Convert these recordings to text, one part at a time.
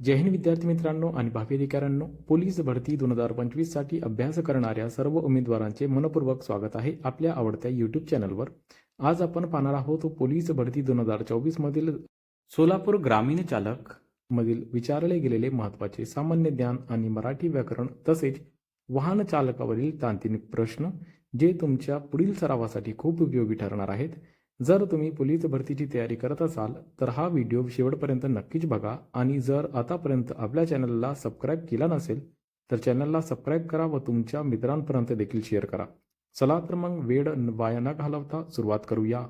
जय हिंद विद्यार्थी मित्रांनो आणि भावी अधिकाऱ्यांनो पोलीस भरती दोन हजार पंचवीससाठी अभ्यास करणाऱ्या सर्व उमेदवारांचे मनपूर्वक स्वागत आहे आपल्या आवडत्या युट्यूब चॅनलवर आज आपण पाहणार आहोत पोलीस भरती दोन हजार चोवीस मधील सोलापूर ग्रामीण चालक मधील विचारले गेलेले महत्त्वाचे सामान्य ज्ञान आणि मराठी व्याकरण तसेच वाहन चालकावरील तांत्रिक प्रश्न जे तुमच्या पुढील सरावासाठी खूप उपयोगी ठरणार आहेत. जर तुम्ही पोलीस भरतीची तयारी करत असाल तर हा व्हिडिओ शेवटपर्यंत नक्कीच बघा आणि जर आतापर्यंत आपल्या चॅनलला सबस्क्राईब केला नसेल तर चॅनलला सबस्क्राईब करा व तुमच्या मित्रांपर्यंत देखील शेअर करा. चला तर मग वेळ वाया न घालवता सुरुवात करूया.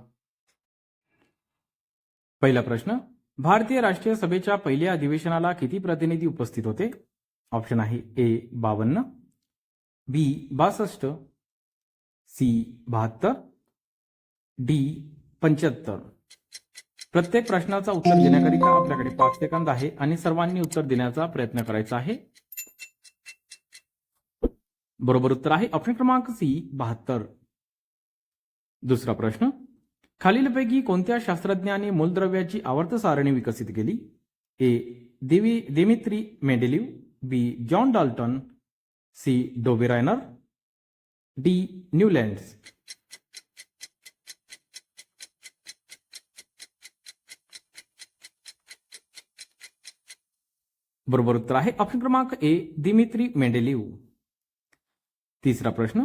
पहिला प्रश्न भारतीय राष्ट्रीय सभेच्या पहिल्या अधिवेशनाला किती प्रतिनिधी उपस्थित होते? ऑप्शन आहे ए बावन्न बी बासष्ट सी बहात्तर डी पंच्याहत्तर. प्रत्येक प्रश्नाचा उत्तर देण्याकरिता आपल्याकडे पाच सेकंद आहे आणि सर्वांनी उत्तर देण्याचा प्रयत्न करायचा आहे. बरोबर उत्तर आहे ऑप्शन क्रमांक सी बहात्तर. दुसरा प्रश्न. खालीलपैकी कोणत्या शास्त्रज्ञाने मूलद्रव्याची आवर्त सारणी विकसित केली? ए देवी Dmitri Mendeleev B John Dalton C Dobereiner D Newlands. बरोबर उत्तर आहे. ऑप्शन क्रमांक ए, दिमित्री मेंडेलिव तिसरा प्रश्न,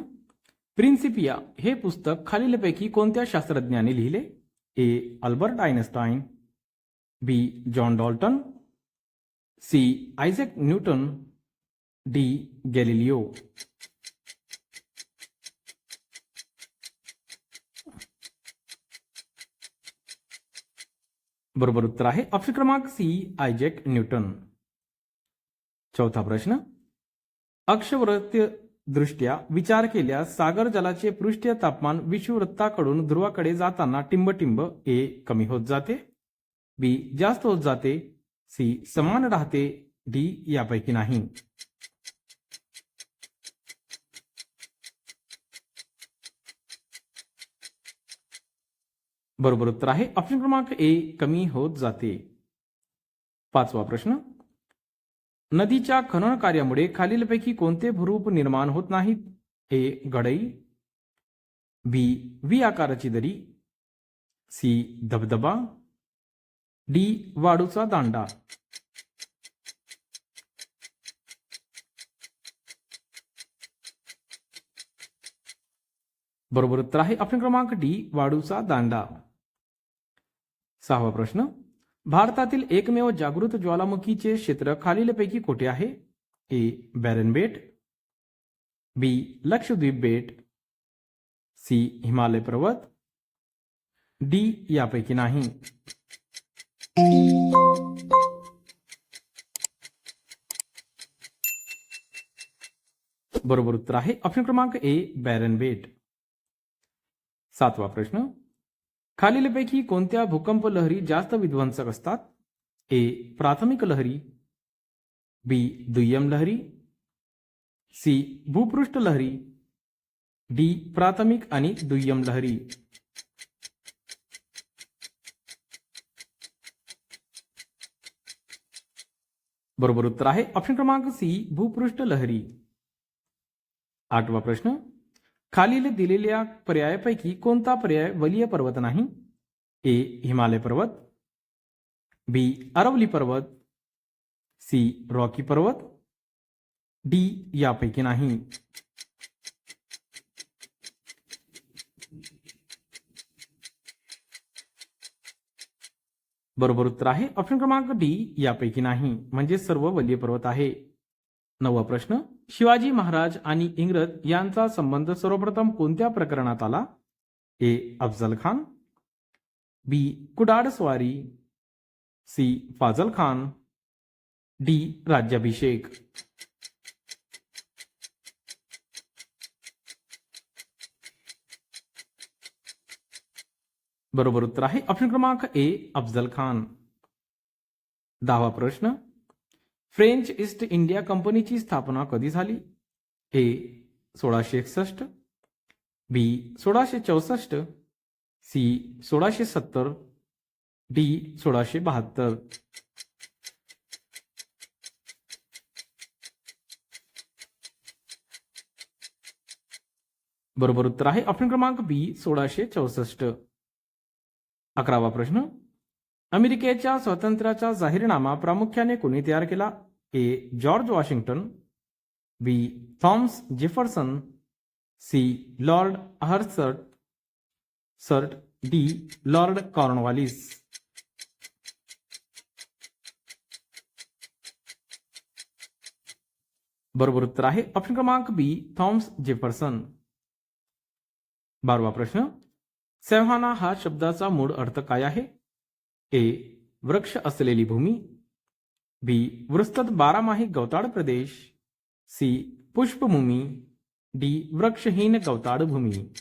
प्रिन्सिपिया हे पुस्तक खालीलपैकी कोणत्या शास्त्रज्ञाने लिहिले? A, Albert Einstein, B, John Dalton, C, Isaac Newton, D, Galileo. बरोबर उत्तर आहे. ऑप्शन क्रमांक सी आयजॅक न्यूटन. चौथा प्रश्न. अक्षवृत्त दृष्ट्या विचार केल्यास सागर जलाचे पृष्ठीय तापमान विषुववृत्ताकडून ध्रुवाकडे जाताना टिंबटिंब ए कमी होत जाते बी जास्त होत जाते सी समान राहते डी यापैकी नाही. बरोबर उत्तर आहे. ऑप्शन क्रमांक ए कमी होत जाते. पाचवा प्रश्न. नदीच्या खनन कार्यामुळे खालीलपैकी कोणते भूरूप निर्माण होत नाहीत? हे गडई बी व्ही आकाराची दरी सी धबधबा डी वाडूचा दांडा. बरोबर उत्तर आहे. ऑप्शन क्रमांक डी वाडूचा दांडा. सहावा प्रश्न. भारतातील एकमेव जागृत ज्वालामुखीचे क्षेत्र खालीलपैकी कोठे आहे? ए. बॅरन बेट बी. लक्षद्वीप बेट, सी. हिमालय पर्वत, डी. यापैकी नाही. बरोबर उत्तर आहे. ऑप्शन क्रमांक ए. बॅरन बेट सातवा प्रश्न. खालीलपैकी कोणत्या भूकंप लहरी जास्त विध्वंसक असतात? ए, प्राथमिक लहरी, बी, दुय्यम लहरी, सी, भूपृष्ठ लहरी, डी, प्राथमिक आणि दुय्यम लहरी. बरोबर उत्तर आहे. ऑप्शन क्रमांक सी, भूपृष्ठ लहरी. आठवा प्रश्न. खालील दिलेल्या पर्यायापैकी कोणता पर्याय वलीय पर्वत नाही? ए, हिमालय पर्वत, बी, अरवली पर्वत, सी, रॉकी पर्वत, डी, यापैकी नाही. बरोबर उत्तर आहे. ऑप्शन क्रमांक डी, यापैकी नाही. म्हणजे सर्व वलीय पर्वत आहे. नववा प्रश्न. शिवाजी महाराज आणि इंग्रज यांचा संबंध सर्वप्रथम कोणत्या प्रकरणात आला? ए. अफजल खान. बी. कुडाड स्वारी सी. फाजल खान डी. राज्याभिषेक. बरोबर उत्तर आहे. ऑप्शन क्रमांक ए. अफजल खान. दहावा प्रश्न. फ्रेंच ईस्ट इंडिया कंपनीची स्थापना कधी झाली? ए सोळाशे एकसष्ट बी सोळाशे चौसष्ट सी सोळाशे सत्तर डी सोळाशे बहात्तर. बरोबर उत्तर आहे. ऑप्शन क्रमांक बी सोळाशे चौसष्ट. अकरावा प्रश्न. अमेरिकेच्या स्वातंत्र्याचा जाहीरनामा प्रामुख्याने कोणी तयार केला? A. George Washington, B. Thomas Jefferson, C. Lord हर्सर्ट सर्ट डी. Lord Cornwallis. बरोबर उत्तर आहे ऑप्शन क्रमांक बी. Thomas Jefferson. बारवा प्रश्न. सेव्हाना हा शब्दाचा मूळ अर्थ काय आहे? ए वृक्ष असलेली भूमी. बी वृस्तत बारामाही गवताळ प्रदेश. सी पुष्पभूमी. डी वृक्षहीन गवताळ भूमी.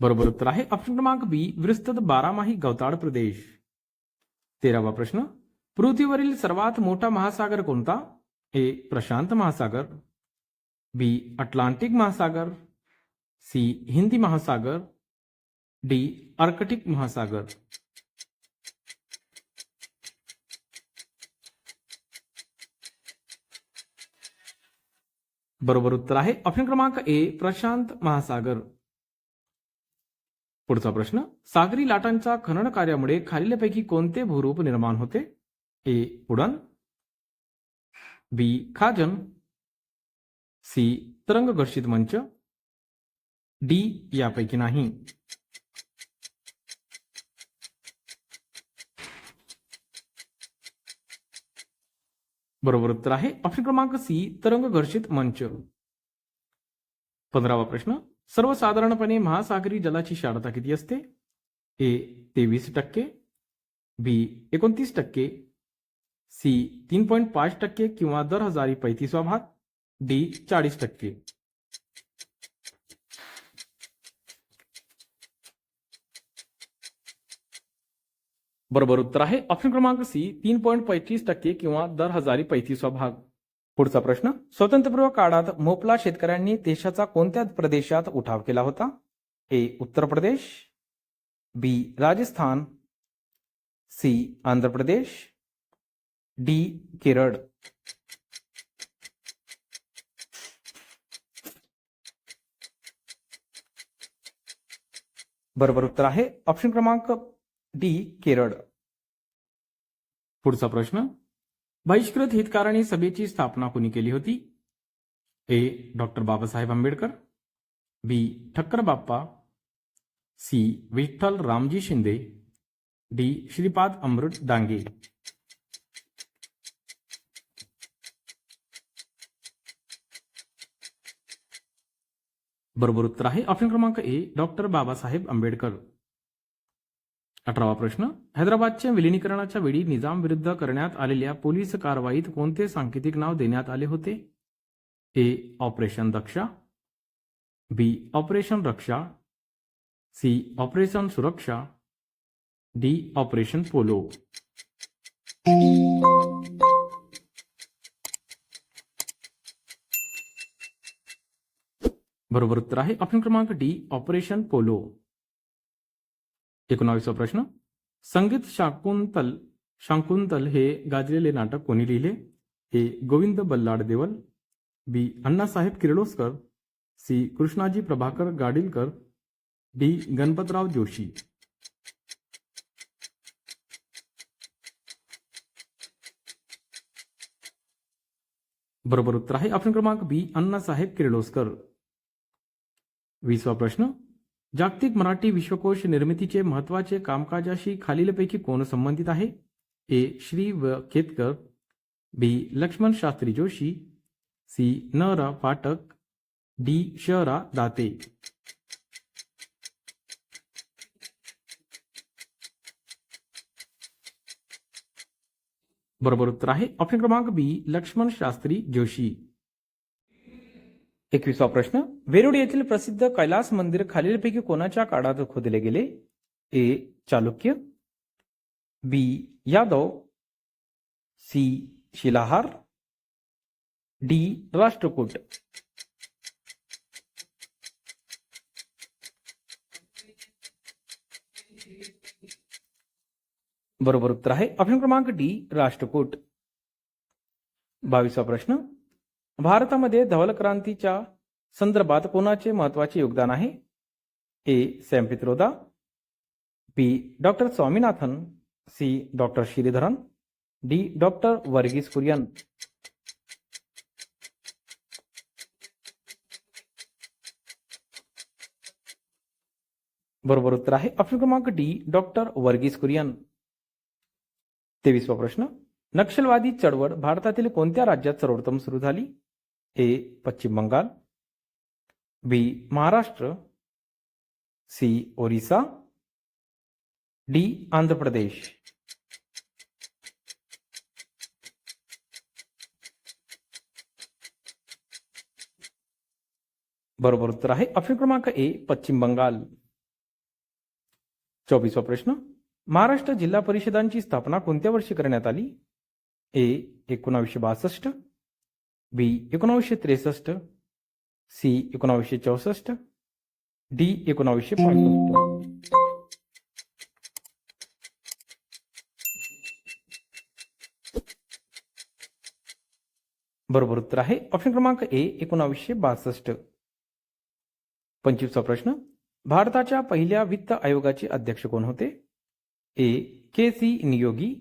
बरोबर उत्तर आहे. ऑप्शन क्रमांक बी विस्तृत बारामाही गवताळ प्रदेश. तेरावा प्रश्न. पृथ्वीवरील सर्वात मोठा महासागर कोणता? ए प्रशांत महासागर. बी अटलांटिक महासागर सी हिंदी महासागर डी आर्कटिक महासागर. बरोबर उत्तर आहे. ऑप्शन क्रमांक ए प्रशांत महासागर. पुढचा प्रश्न सागरी लाटांच्या खनन कार्यामुळे खालीलपैकी कोणते भूरूप निर्माण होते? ए उडण. बी खाजन. सी तरंग घर्षित मंच. डी यापैकी नाही. बरोबर उत्तर आहे. ऑप्शन क्रमांक सी तरंग घर्षित मंच. पंधरावा प्रश्न. सर्वसाधारणपणे महासागरी जलाची शांतता किती असते? ए तेवीस टक्के. बी एकोणतीस टक्के. सी तीन पॉईंट पाच टक्के किंवा दर हजारी पैतीसवा भाग. डी चाळीस टक्के. बरोबर उत्तर आहे. ऑप्शन क्रमांक सी तीन पॉईंट पैतीस टक्के किंवा दर हजारी पैतीसवा भाग. पुढचा प्रश्न स्वातंत्र्यपूर्व काळात मोपला शेतकऱ्यांनी देशाचा कोणत्या प्रदेशात उठाव केला होता? A Uttar Pradesh B Rajasthan C Andhra Pradesh D Kerala. बरोबर उत्तर आहे. ऑप्शन क्रमांक डी केरळ. पुढचा प्रश्न. बहिष्कृत हितकारणी सभेची स्थापना कोणी केली होती? A doctor Babasaheb Ambedkar. B Thakkar Bappa. C Vitthal Ramji Shinde. D Shripad Amrut Dange. बरोबर उत्तर आहे ऑप्शन क्रमांक ए डॉक्टर बाबासाहेब आंबेडकर. अठरावा प्रश्न हैदराबादच्या विलिनीकरणाच्या वेळी निजाम विरुद्ध करण्यात आलेल्या पोलीस कारवाईत कोणते सांकेतिक नाव देण्यात आले होते? A operation Daksha B operation Raksha. C operation Suraksha. D operation polo. बरोबर उत्तर आहे. ऑप्शन क्रमांक डी, ऑपरेशन पोलो. एकोणावीसवा प्रश्न. संगीत शाकुंतल शाकुंतल हे गाजलेले नाटक कोणी लिहिले? A, Govind Ballal Deval. B, Annasaheb Kirloskar. C, Krishnaji Prabhakar Gadilkar. D, Ganpatrao Joshi. बरोबर उत्तर आहे. ऑप्शन क्रमांक बी, अण्णासाहेब किर्लोस्कर. वीसवा प्रश्न, जागतिक मराठी विश्वकोश निर्मितीचे महत्वाचे कामकाजाशी खालीलपैकी कोण संबंधित आहे? ए, श्री व केतकर, बी, लक्ष्मण शास्त्री जोशी, सी न रा पाठक, डी शरा दाते. बरोबर उत्तर आहे. ऑप्शन क्रमांक बी, लक्ष्मण शास्त्री जोशी. एकविसवा प्रश्न वेरुड प्रसिद्ध कैलास मंदिर खालीलपैकी कोणाच्या काळात खोदले गेले? A, Chalukya, B, Yadav, C, Shilahar, D, Rashtrakut. बरोबर उत्तर आहे. ऑप्शन क्रमांक डी, राष्ट्रकूट. बावीसवा प्रश्न भारतामध्ये धवल क्रांतीच्या संदर्भात कोणाचे महत्त्वाचे योगदान आहे? A. Sam Pitroda B. Doctor Swaminathan C. Doctor Sreedharan D. Doctor Verghese Kurien. बरोबर उत्तर आहे. ऑप्शन क्रमांक डी. डॉक्टर वर्गीस कुरियन. तेवीसवा प्रश्न. नक्षलवादी चळवळ भारतातील कोणत्या राज्यात सर्वोत्तम सुरू झाली? A Paschim Bangal B Maharashtra C Orissa D Andhra Pradesh. बरोबर उत्तर आहे. ऑप्शन क्रमांक ए पश्चिम बंगाल. चोवीसवा प्रश्न. महाराष्ट्र जिल्हा परिषदांची स्थापना कोणत्या वर्षी करण्यात आली? ए एकोणावीसशे बासष्ट बी एकोणावीसशे त्रेसष्ट सी एकोणावीसशे चौसष्ट डी एकोणावीसशे पासष्ट बरोबर उत्तर आहे. ऑप्शन क्रमांक ए एकोणावीसशे बासष्ट. पंचवीसचा प्रश्न. भारताच्या पहिल्या वित्त आयोगाचे अध्यक्ष कोण होते? A K C Neogi.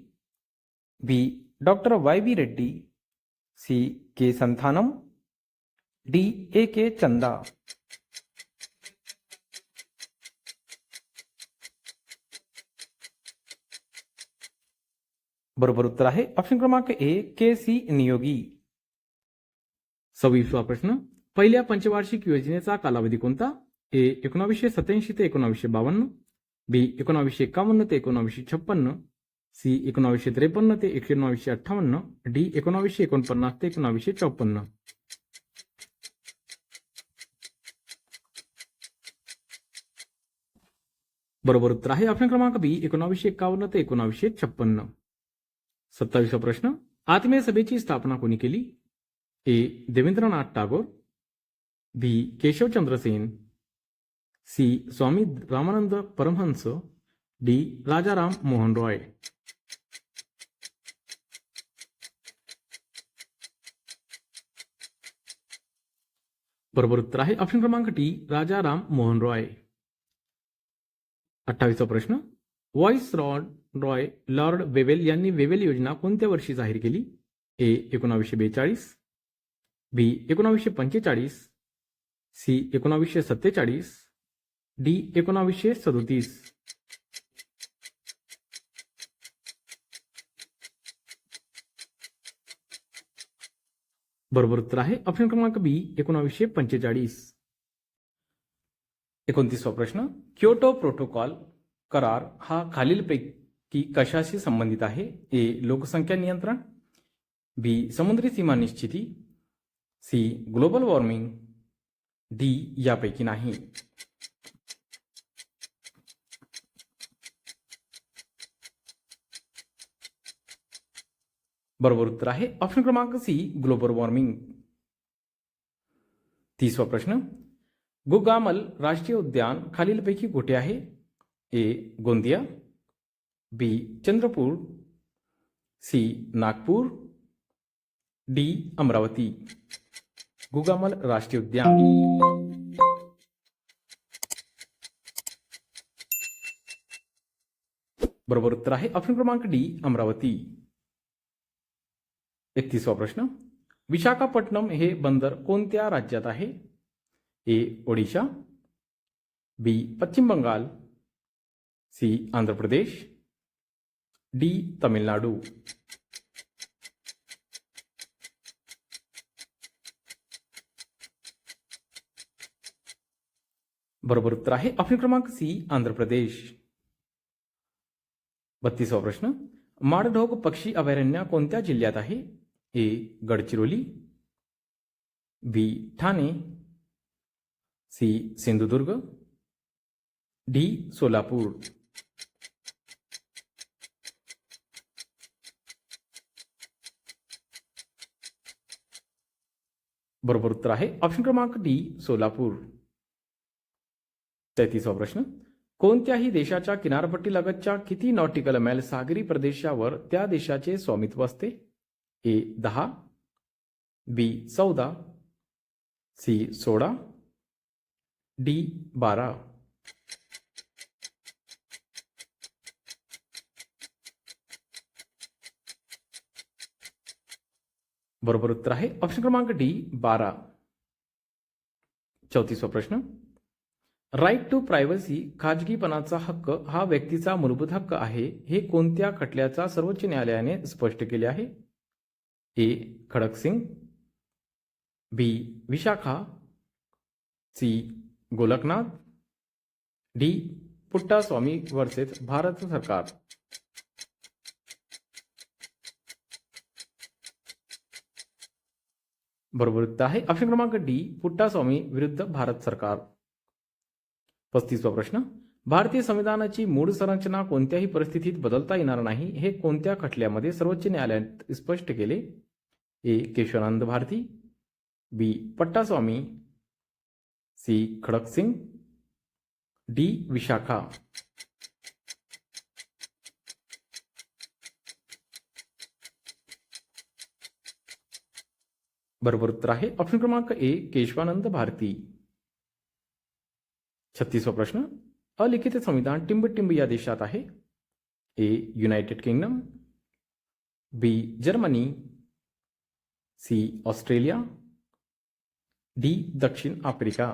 B doctor Y B Reddy. C K Santhanam D A K Chanda. बरोबर उत्तर आहे ऑप्शन क्रमांक ए के सी नियोगी। सव्वीसवा प्रश्न. पहिल्या पंचवार्षिक योजनेचा कालावधी कोणता? ए एकोणावीसशे सत्याऐंशी ते एकोणावीसशे बावन्न. बी एकोणावीसशे एकावन्न ते एकोणावीसशे छप्पन्न. सी एकोणावीसशे त्रेपन्न ते एकोणावीसशे अठ्ठावन्न डी एकोणावीसशे एकोणपन्नास ते एकोणावीसशे चौपन्न. बरोबर उत्तर आहे ऑप्शन क्रमांक बी एकोणावीसशे एकावन्न ते एकोणावीसशे छप्पन्न. सत्तावीसवा प्रश्न आत्मीय सभेची स्थापना कोणी केली? A Debendranath Tagore B Keshavchandra Sen C Swami Ramanand Paramhans D. Rajaram Mohan Roy. बरोबर उत्तर आहे ऑप्शन क्रमांक डी. राजाराम मोहन रॉय. अठ्ठावीसचा प्रश्न. Voice rod Roy Lord Wavell यांनी वेवेल योजना कोणत्या वर्षी जाहीर केली? ए. एकोणावीसशे बेचाळीस. बी. एकोणावीसशे पंचेचाळीस. सी. एकोणावीसशे सत्तेचाळीस. डी. एकोणावीसशे सदोतीस. बरोबर उत्तर आहे. ऑप्शन क्रमांक बी एकोणावीसशे पंचेचाळीस. एकोणतीसवा प्रश्न क्योटो प्रोटोकॉल करार हा खालीलपैकी कशाशी संबंधित आहे? ए लोकसंख्या नियंत्रण. बी समुद्री सीमा निश्चिती. सी ग्लोबल वॉर्मिंग डी यापैकी नाही. बरोबर उत्तर आहे. ऑप्शन क्रमांक सी ग्लोबल वॉर्मिंग तीसवा प्रश्न. गुगामल राष्ट्रीय उद्यान खालीलपैकी कुठे आहे? A Gondia. B Chandrapur. C Nagpur. D Amravati. Gugamal राष्ट्रीय उद्यान. बरोबर उत्तर आहे. ऑप्शन क्रमांक डी अमरावती. एकतीसवा प्रश्न. विशाखापट्टणम हे बंदर कोणत्या राज्यात आहे? A, Odisha, B, Paschim Bangal, C, Andhra Pradesh, D Tamil Nadu बरोबर उत्तर आहे ऑप्शन क्रमांक सी, आंध्र प्रदेश. बत्तीसवा प्रश्न. माडढोक पक्षी अभयारण्य कोणत्या जिल्ह्यात आहे? A Gadchiroli B Thane C Sindhudurg D Solapur. बरोबर उत्तर आहे. ऑप्शन क्रमांक डी सोलापूर. तेहतीसवा प्रश्न. कोणत्याही देशाच्या किनारपट्टीलगतच्या किती नॉटिकल मैल सागरी प्रदेशावर त्या देशाचे स्वामित्व असते? ए दहा बी चौदा सी सोळा डी बारा. बरोबर उत्तर आहे. ऑप्शन क्रमांक डी बारा. चौतीसवा प्रश्न. राईट टू प्रायव्हसी खाजगीपणाचा हक्क हा व्यक्तीचा मूलभूत हक्क आहे हे कोणत्या खटल्याचा सर्वोच्च न्यायालयाने स्पष्ट केले आहे? A Kharak Singh B Vishakha C Golaknath D Puttaswamy versus Bharat सरकार बरोबर उत्तर आहे. ऑप्शन क्रमांक डी पुट्टास्वामी विरुद्ध भारत सरकार पस्तीसवा प्रश्न. भारतीय संविधानाची मूळ संरचना कोणत्याही परिस्थितीत बदलता येणार नाही. हे कोणत्या खटल्यामध्ये सर्वोच्च न्यायालयात स्पष्ट केले? A Kesavananda Bharati, B Pattaswamy, C Kharak Singh D Vishakha. बरोबर उत्तर आहे ऑप्शन क्रमांक ए, केशवानंद भारती. छत्तीसवा प्रश्न. अलिखित संविधान टिंबटिंब या देशात आहे. A, United Kingdom. B, Germany. C, Australia, D, दक्षिण आफ्रिका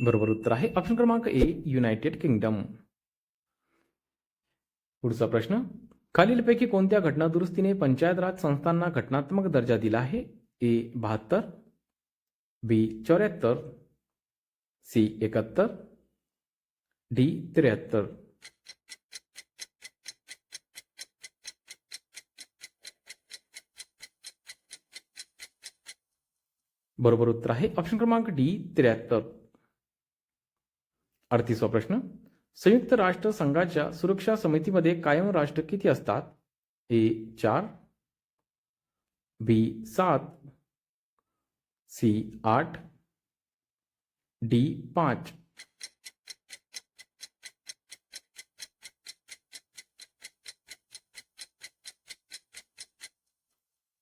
बरोबर उत्तर आहे ऑप्शन क्रमांक ए युनायटेड किंगडम पुढचा प्रश्न, खालीलपैकी कोणत्या घटना दुरुस्तीने पंचायत राज संस्थांना घटनात्मक दर्जा दिला आहे? ए बहात्तर बी चौऱ्याहत्तर सी एकाहत्तर डी त्र्याहत्तर. बरोबर उत्तर आहे ऑप्शन क्रमांक डी त्र्याहत्तर. अडतीसवा प्रश्न. संयुक्त राष्ट्र संघाच्या सुरक्षा समितीमध्ये कायम राष्ट्र किती असतात? ए चार बी सात सी आठ डी पाच.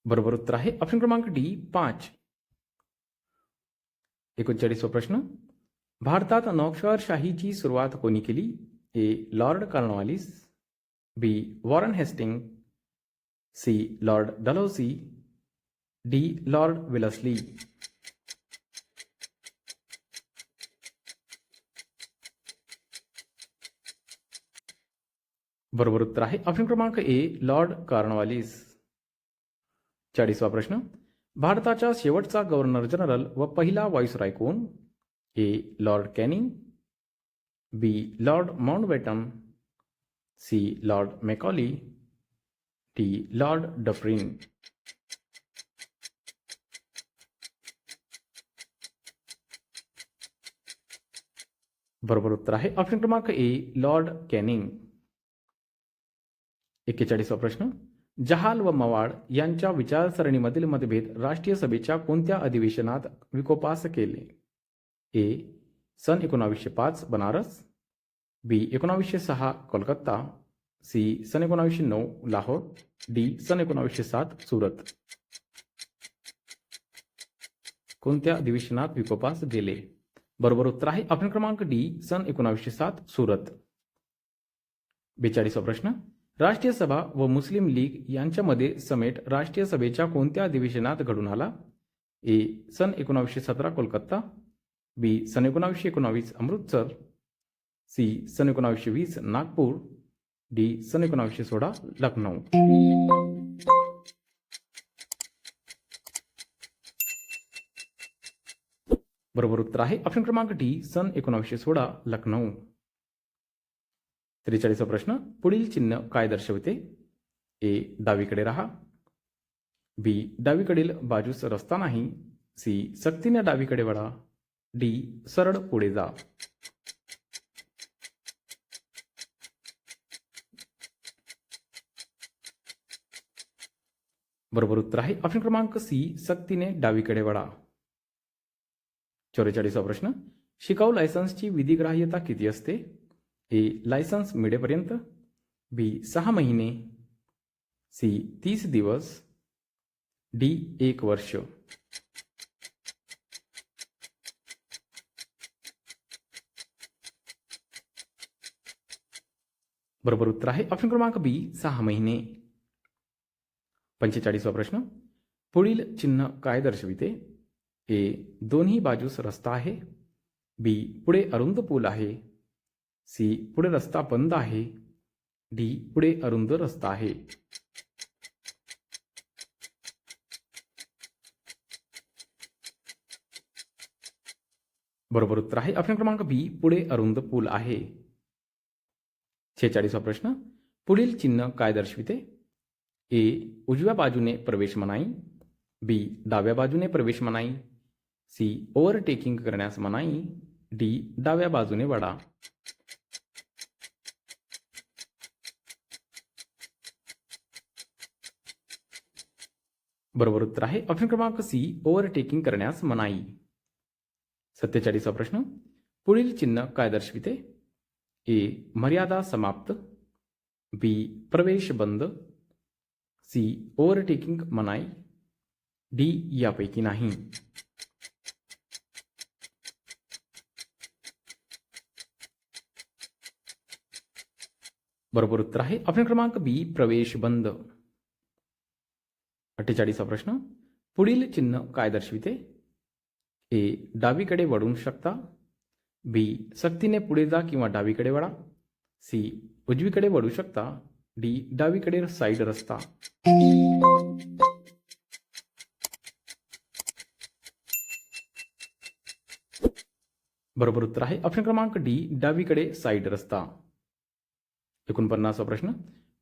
बरोबर उत्तर आहे. ऑप्शन क्रमांक डी पाच. एकोणचाळीसवा प्रश्न. भारतात नौशाहीची सुरुवात कोणी केली? A, Lord Cornwallis B Warren Hastings C Lord Dalhousie D Lord Wellesley. बरोबर उत्तर आहे. ऑप्शन क्रमांक ए लॉर्ड कॉर्नवालिस. चाळीसवा प्रश्न. भारताचा शेवटचा गव्हर्नर जनरल व पहिला व्हाईसरॉय कोण? A. Lord Canning, B. Lord Mountbatten, C. Lord Macaulay, D. Lord Dufferin. बरोबर उत्तर आहे. ऑप्शन क्रमांक ए, लॉर्ड कॅनिंग. एक्केचाळीसवा प्रश्न. जहाल व मवाळ यांच्या विचारसरणीमधील मतभेद राष्ट्रीय सभेच्या कोणत्या अधिवेशनात विकोपास केले? ए. सन एकोणावीसशे पाच बनारस. बी. एकोणावीसशे सहा कोलकाता. सी. सन एकोणावीसशे नऊ लाहोर. डी. सन एकोणावीसशे सात सुरत. कोणत्या अधिवेशनात विकोपास गेले? बरोबर उत्तर आहे ऑप्शन क्रमांक डी सन एकोणावीसशे सात सुरत. बेचाळीसवा प्रश्न. राष्ट्रीय सभा व मुस्लिम लीग यांच्यामध्ये समेट राष्ट्रीय सभेच्या कोणत्या अधिवेशनात घडून आला? ए. सन एकोणावीसशे सतरा कोलकाता. बी. सन एकोणावीसशे एकोणावीस अमृतसर. सी. सन एकोणावीसशे वीस नागपूर. डी. सन एकोणावीसशे सोळा लखनौ. बरोबर उत्तर आहे. ऑप्शन क्रमांक डी सन एकोणावीसशे सोळा लखनौ. त्रेचाळीसचा प्रश्न. पुढील चिन्ह काय दर्शवते? ए डावीकडे राहा. बी डावीकडील बाजूस रस्ता नाही. सी सक्तीने डावीकडे वळा. डी सरळ पुढे जा. बरोबर उत्तर आहे. ऑप्शन क्रमांक सी सक्तीने डावीकडे वळा. चौवेचाळीसवा प्रश्न. शिकाऊ लायसन्सची विधिग्राह्यता किती असते? ए लायसन्स मिळेपर्यंत बी सहा महिने सी तीस दिवस डी एक वर्ष. बरोबर उत्तर आहे. ऑप्शन क्रमांक बी सहा महिने. पंचेचाळीसवा प्रश्न. पुढील चिन्ह काय दर्शविते? ए दोन्ही बाजूस रस्ता आहे. बी पुढे अरुंद पूल आहे. सी पुढे रस्ता बंद आहे. डी पुढे अरुंद रस्ता आहे. बरोबर उत्तर आहे. ऑप्शन क्रमांक बी पुढे अरुंद पूल आहे. छेचाळीसवा प्रश्न. पुढील चिन्ह काय दर्शविते? ए. उजव्या बाजूने प्रवेश मनाई. बी. डाव्या बाजूने प्रवेश मनाई. सी. ओव्हरटेकिंग करण्यास मनाई. डी. डाव्या बाजूने वडा. बरोबर उत्तर आहे. ऑप्शन क्रमांक सी ओव्हरटेकिंग करण्यास मनाई. सत्तेचाळीसवा प्रश्न. पुढील चिन्ह काय दर्शविते? ए, मर्यादा समाप्त. बी प्रवेश बंद. सी ओव्हरटेकिंग मनाई. डी यापैकी नाही. बरोबर उत्तर आहे. ऑप्शन क्रमांक बी प्रवेश बंद. अठ्ठेचाळीसा प्रश्न. पुढील चिन्ह काय दर्शविते? ए. डावीकडे वळू शकता. बी. सक्तीने पुढे जा किंवा डावीकडे वळा. सी. उजवीकडे वळू शकता. डी. डावीकडे साईड रस्ता. बरोबर उत्तर आहे. ऑप्शन क्रमांक डी. डावीकडे साईड रस्ता. एकोणपन्नासा प्रश्न.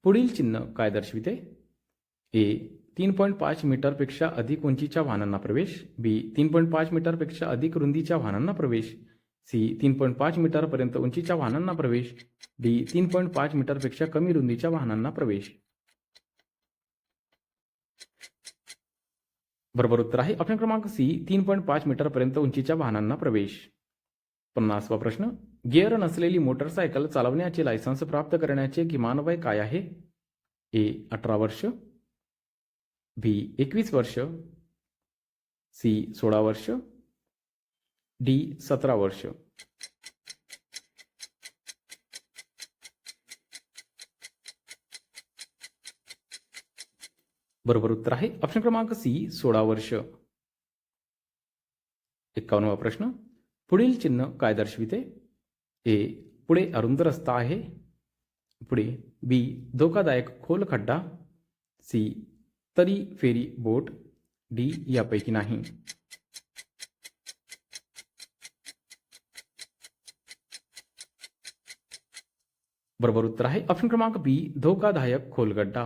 पुढील चिन्ह काय दर्शविते? ए. तीन पॉईंट पाच मीटरपेक्षा अधिक उंचीच्या वाहनांना प्रवेश. बी तीन पॉईंट पाच मीटरपेक्षा अधिक रुंदीच्या वाहनांना प्रवेश. सी तीन पॉईंट पाच मीटरपर्यंत उंचीच्या वाहनांना प्रवेश. डी तीन पॉईंट पाच मीटरपेक्षा कमी रुंदीच्या वाहनांना प्रवेश. बरोबर उत्तर आहे. ऑप्शन क्रमांक सी तीन पॉईंट पाच मीटरपर्यंत उंचीच्या वाहनांना प्रवेश. पन्नासवा प्रश्न. गिअर नसलेली मोटरसायकल चालवण्याचे लायसन्स प्राप्त करण्याचे किमान वय काय आहे? ए अठरा वर्ष. बी एकवीस वर्ष सी सोळा वर्ष डी सतरा वर्ष. बरोबर उत्तर आहे. ऑप्शन क्रमांक सी सोळा वर्ष. एक्कावन्नवा प्रश्न. पुढील चिन्ह काय दर्शविते? ए पुढे अरुंद रस्ता आहे. पुढे बी धोकादायक खोल खड्डा. सी तरी फेरी बोट डी यापैकी नाही. बरोबर उत्तर आहे. ऑप्शन क्रमांक बी धोकादायक खोलगड्डा.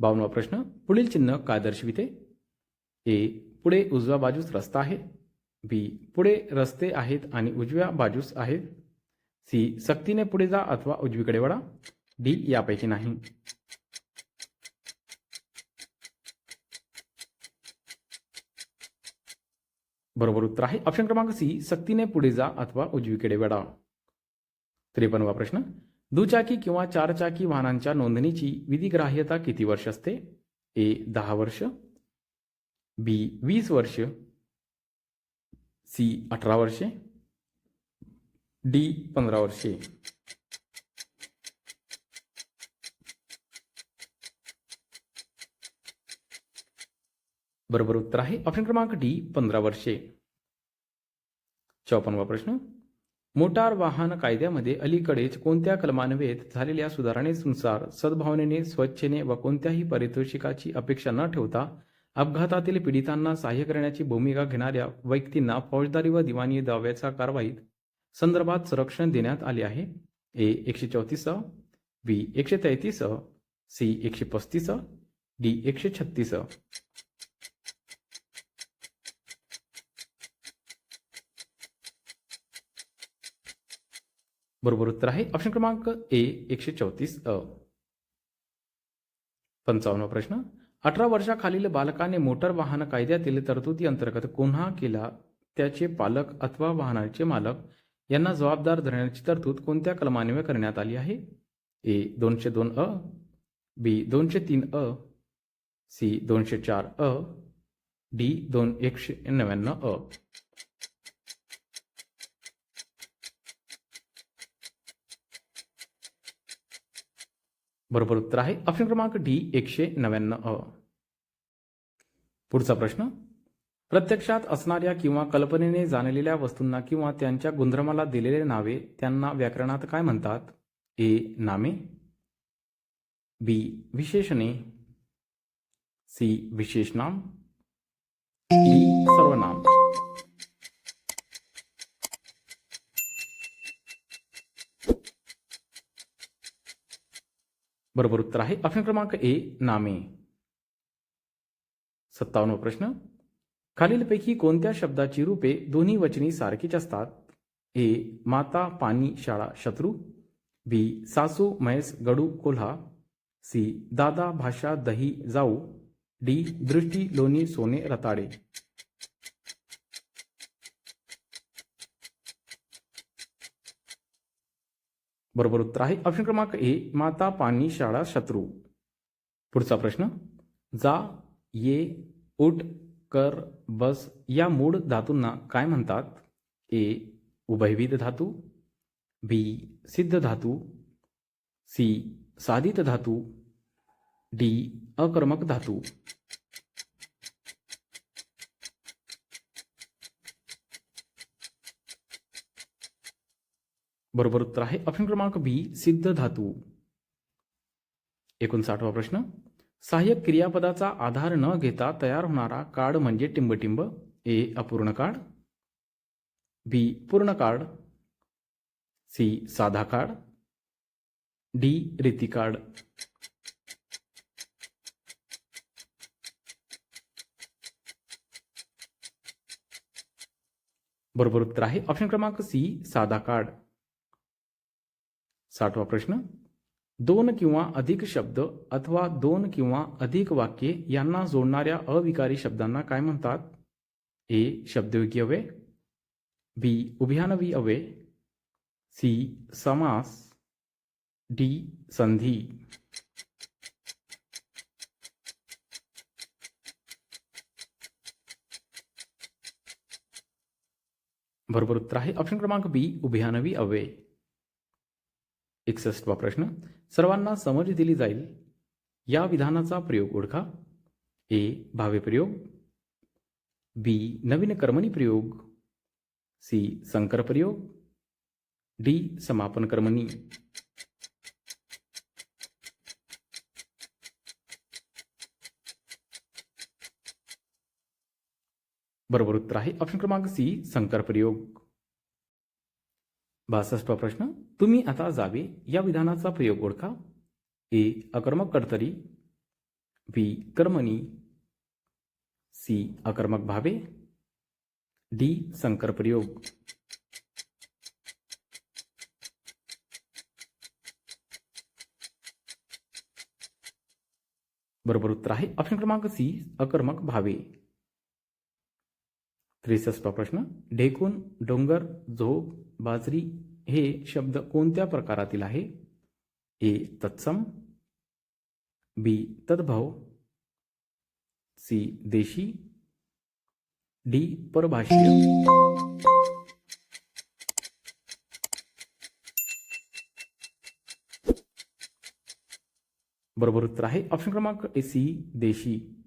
बावनवा प्रश्न पुढील चिन्ह काय दर्शविते? ए पुढे उजव्या बाजूस रस्ता आहे. बी पुढे रस्ते आहेत आणि उजव्या बाजूस आहेत. सी सक्तीने पुढे जा अथवा उजवीकडे वळा. डी यापैकी नाही. बरोबर उत्तर आहे. ऑप्शन क्रमांक सी सक्तीने पुढे जा अथवा उजवीकडे वळा. त्रेपन्नवा प्रश्न. दुचाकी किंवा चारचाकी वाहनांच्या नोंदणीची विधिग्राह्यता किती वर्ष असते? ए दहा वर्ष. बी वीस वर्ष. सी अठरा वर्षे. डी पंधरा वर्षे. बरोबर उत्तर आहे. ऑप्शन क्रमांक डी पंधरा वर्षे. चौपन्नवा प्रश्न. मोटार वाहन कायद्यामध्ये अलीकडेच कोणत्या कलमान्वयेत झालेल्या सुधारणेनुसार सद्भावनेने स्वच्छेने व कोणत्याही पारितोषिकाची अपेक्षा न ठेवता अपघातातील पीडितांना सहाय्य करण्याची भूमिका घेणाऱ्या व्यक्तींना फौजदारी व दिवाणी दाव्याच्या कारवाईत संदर्भात संरक्षण देण्यात आले आहे. ए एकशे चौतीस बी एकशे तेहतीस सी एकशे पस्तीस डी एकशे छत्तीस. बरोबर उत्तर आहे. ऑप्शन क्रमांक ए एकशे चौतीस अ पंचावन्न प्रश्न. अठरा वर्षाखालील बालकाने मोटर वाहन कायद्यातील तरतुदी अंतर्गत गुन्हा केला. त्याचे पालक अथवा वाहनाचे मालक यांना जबाबदार धरण्याची तरतूद कोणत्या कलमान्वये करण्यात आली आहे? ए दोनशे दोन अ बी दोनशे तीन अ सी दोनशे चार अ डी दोन एकशे नव्याण्णव अ. बरोबर उत्तर आहे. ऑप्शन क्रमांक डी एकशे नव्याण्णव. अ पुढचा प्रश्न. प्रत्यक्षात असणाऱ्या किंवा कल्पनेने जाणलेल्या वस्तूंना किंवा त्यांच्या गुणधर्माला दिलेले नावे त्यांना व्याकरणात काय म्हणतात? ए नामे. बी विशेषणे. सी विशेषनाम डी सर्वनाम. बरोबर उत्तर आहे. ऑप्शन क्रमांक ए, नामे. सत्तावन्न प्रश्न. खालीलपैकी कोणत्या शब्दाची रूपे दोन्ही वचनी सारखीच असतात? ए, माता, पाणी, शाळा, शत्रू. बी, सासू, म्हैस, गडू, कोल्हा. सी, दादा, भाषा, दही, जाऊ. डी, दृष्टी, लोणी, सोने, रताळे. बरोबर उत्तर आहे. ऑप्शन क्रमांक ए माता पाणी शाळा शत्रू. पुढचा प्रश्न. जा ये उठ कर बस या मूळ धातूंना काय म्हणतात? ए उभयविध धातू. बी सिद्ध धातू. सी साधित धातू. डी अकर्मक धातू. बरोबर उत्तर आहे. ऑप्शन क्रमांक बी सिद्ध धातू. एकोणसाठवा प्रश्न. सहाय्यक क्रियापदाचा आधार न घेता तयार होणारा कार्ड म्हणजे टिंबटिंब. ए अपूर्ण कार्ड. बी पूर्ण कार्ड. सी साधा कार्ड. डी रीती कार्ड. बरोबर उत्तर आहे. ऑप्शन क्रमांक सी साधा कार्ड. साठवा प्रश्न, दोन किंवा अधिक शब्द अथवा दोन किंवा अधिक वाक्ये यांना जोडणाऱ्या अविकारी शब्दांना काय म्हणतात? ए शब्दयोगी अव्यय, बी, उभयानवी अव्यय, सी, समास, डी, संधी. बरोबर उत्तर आहे. ऑप्शन क्रमांक बी, उभयानवी अव्यय. एकसष्टवा प्रश्न. सर्वांना समज दिली जाईल. या विधानाचा प्रयोग ओळखा. ए. भावे प्रयोग. बी. नवीन कर्मणी प्रयोग. सी. संकर प्रयोग. डी. समापन कर्मणी. बरोबर उत्तर आहे. ऑप्शन क्रमांक सी. संकर प्रयोग. बासष्टवा प्रश्न. तुम्ही आता जावे या विधानाचा प्रयोग ओळखा. ए. अकर्मक कर्तरी. बी. कर्मणी. सी. अकर्मक भावे. डी. संकर प्रयोग. बरोबर उत्तर आहे. ऑप्शन क्रमांक सी. अकर्मक भावे. त्रेसष्ट प्रश्न. ढेकून डोंगर झोप बाजरी हे शब्द कोणत्या प्रकारातील आहे? ए, तत्सम, बी, तद्भव, सी, देशी, डी, परभाष्य. बरोबर उत्तर आहे. ऑप्शन क्रमांक ए, सी, देशी.